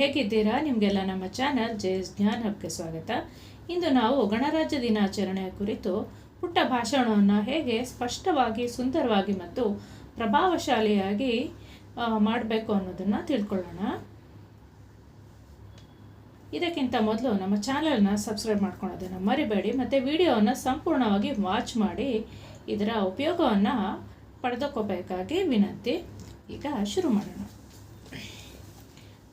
ಹೇಗಿದ್ದೀರಾ? ನಿಮಗೆಲ್ಲ ನಮ್ಮ ಚಾನಲ್ ಜೆ ಎಸ್ ಜ್ಞಾನ್ ಹಬ್ಗೆ ಸ್ವಾಗತ. ಇಂದು ನಾವು ಗಣರಾಜ್ಯ ದಿನಾಚರಣೆಯ ಕುರಿತು ಪುಟ್ಟ ಭಾಷಣವನ್ನು ಹೇಗೆ ಸ್ಪಷ್ಟವಾಗಿ, ಸುಂದರವಾಗಿ ಮತ್ತು ಪ್ರಭಾವಶಾಲಿಯಾಗಿ ಮಾಡಬೇಕು ಅನ್ನೋದನ್ನು ತಿಳ್ಕೊಳ್ಳೋಣ. ಇದಕ್ಕಿಂತ ಮೊದಲು ನಮ್ಮ ಚಾನಲ್ನ ಸಬ್ಸ್ಕ್ರೈಬ್ ಮಾಡ್ಕೊಳೋದನ್ನು ಮರಿಬೇಡಿ. ಮತ್ತು ವಿಡಿಯೋವನ್ನು ಸಂಪೂರ್ಣವಾಗಿ ವಾಚ್ ಮಾಡಿ ಇದರ ಉಪಯೋಗವನ್ನು ಪಡೆದುಕೋಬೇಕಾಗಿ ವಿನಂತಿ. ಈಗ ಶುರು ಮಾಡೋಣ.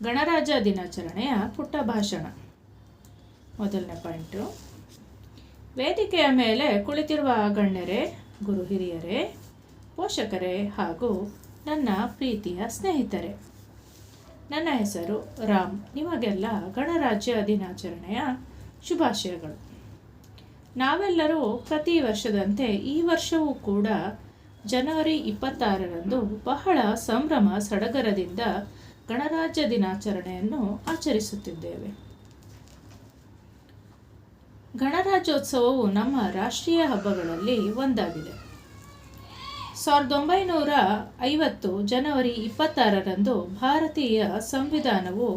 ಗಣರಾಜ್ಯ ದಿನಾಚರಣೆಯ ಪುಟ್ಟ ಭಾಷಣ. ಮೊದಲನೇ ಪಾಯಿಂಟು. ವೇದಿಕೆಯ ಮೇಲೆ ಕುಳಿತಿರುವ ಗಣ್ಯರೇ, ಗುರು ಹಿರಿಯರೇ, ಪೋಷಕರೇ ಹಾಗೂ ನನ್ನ ಪ್ರೀತಿಯ ಸ್ನೇಹಿತರೆ, ನನ್ನ ಹೆಸರು ರಾಮ್. ನಿಮಗೆಲ್ಲ ಗಣರಾಜ್ಯ ದಿನಾಚರಣೆಯ ಶುಭಾಶಯಗಳು. ನಾವೆಲ್ಲರೂ ಪ್ರತಿ ವರ್ಷದಂತೆ ಈ ವರ್ಷವೂ ಕೂಡ ಜನವರಿ ಇಪ್ಪತ್ತಾರರಂದು ಬಹಳ ಸಂಭ್ರಮ ಸಡಗರದಿಂದ ಗಣರಾಜ್ಯ ದಿನಾಚರಣೆಯನ್ನು ಆಚರಿಸುತ್ತಿದ್ದೇವೆ. ಗಣರಾಜ್ಯೋತ್ಸವವು ನಮ್ಮ ರಾಷ್ಟ್ರೀಯ ಹಬ್ಬಗಳಲ್ಲಿ ಒಂದಾಗಿದೆ. ಸಾವಿರದ ಒಂಬೈನೂರ ಐವತ್ತು ಜನವರಿ ಇಪ್ಪತ್ತಾರರಂದು ಭಾರತೀಯ ಸಂವಿಧಾನವು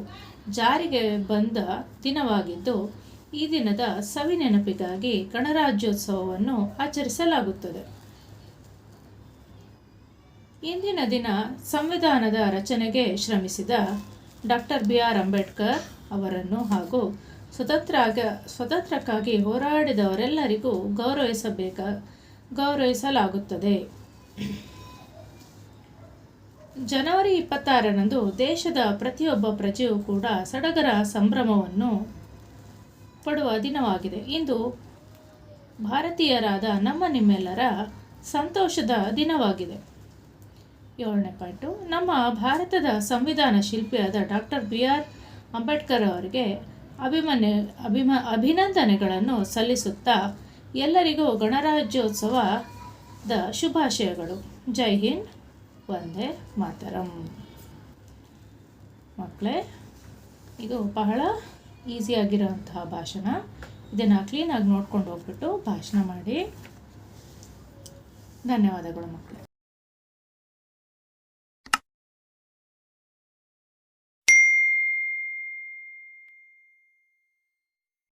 ಜಾರಿಗೆ ಬಂದ ದಿನವಾಗಿದ್ದು, ಈ ದಿನದ ಸವಿ ನೆನಪಿಗಾಗಿ ಗಣರಾಜ್ಯೋತ್ಸವವನ್ನು ಆಚರಿಸಲಾಗುತ್ತದೆ. ಇಂದಿನ ದಿನ ಸಂವಿಧಾನದ ರಚನೆಗೆ ಶ್ರಮಿಸಿದ ಡಾಕ್ಟರ್ ಬಿ ಆರ್ ಅಂಬೇಡ್ಕರ್ ಅವರನ್ನು ಹಾಗೂ ಸ್ವತಂತ್ರ ಸ್ವತಂತ್ರಕ್ಕಾಗಿ ಹೋರಾಡಿದವರೆಲ್ಲರಿಗೂ ಗೌರವಿಸಬೇಕ, ಗೌರವಿಸಲಾಗುತ್ತದೆ. ಜನವರಿ ಇಪ್ಪತ್ತಾರರಂದು ದೇಶದ ಪ್ರತಿಯೊಬ್ಬ ಪ್ರಜೆಯೂ ಕೂಡ ಸಡಗರ ಸಂಭ್ರಮವನ್ನು ಪಡುವ ದಿನವಾಗಿದೆ. ಇಂದು ಭಾರತೀಯರಾದ ನಮ್ಮ ನಿಮ್ಮೆಲ್ಲರ ಸಂತೋಷದ ದಿನವಾಗಿದೆ. ಏಳನೇ ಪಾಯಿಂಟು ನಮ್ಮ ಭಾರತದ ಸಂವಿಧಾನ ಶಿಲ್ಪಿಯಾದ ಡಾಕ್ಟರ್ ಬಿ ಆರ್ ಅಂಬೇಡ್ಕರ್ ಅವರಿಗೆ ಅಭಿಮನ್ಯ, ಅಭಿಮ, ಅಭಿನಂದನೆಗಳನ್ನು ಸಲ್ಲಿಸುತ್ತಾ ಎಲ್ಲರಿಗೂ ಗಣರಾಜ್ಯೋತ್ಸವದ ಶುಭಾಶಯಗಳು. ಜೈ ಹಿಂದ್. ವಂದೇ ಮಾತರಂ. ಮಕ್ಕಳೇ, ಇದು ಬಹಳ ಈಸಿಯಾಗಿರೋಂತಹ ಭಾಷಣ. ಇದನ್ನು ಕ್ಲೀನಾಗಿ ನೋಡ್ಕೊಂಡು ಹೋಗ್ಬಿಟ್ಟು ಭಾಷಣ ಮಾಡಿ. ಧನ್ಯವಾದಗಳು ಮಕ್ಕಳೇ.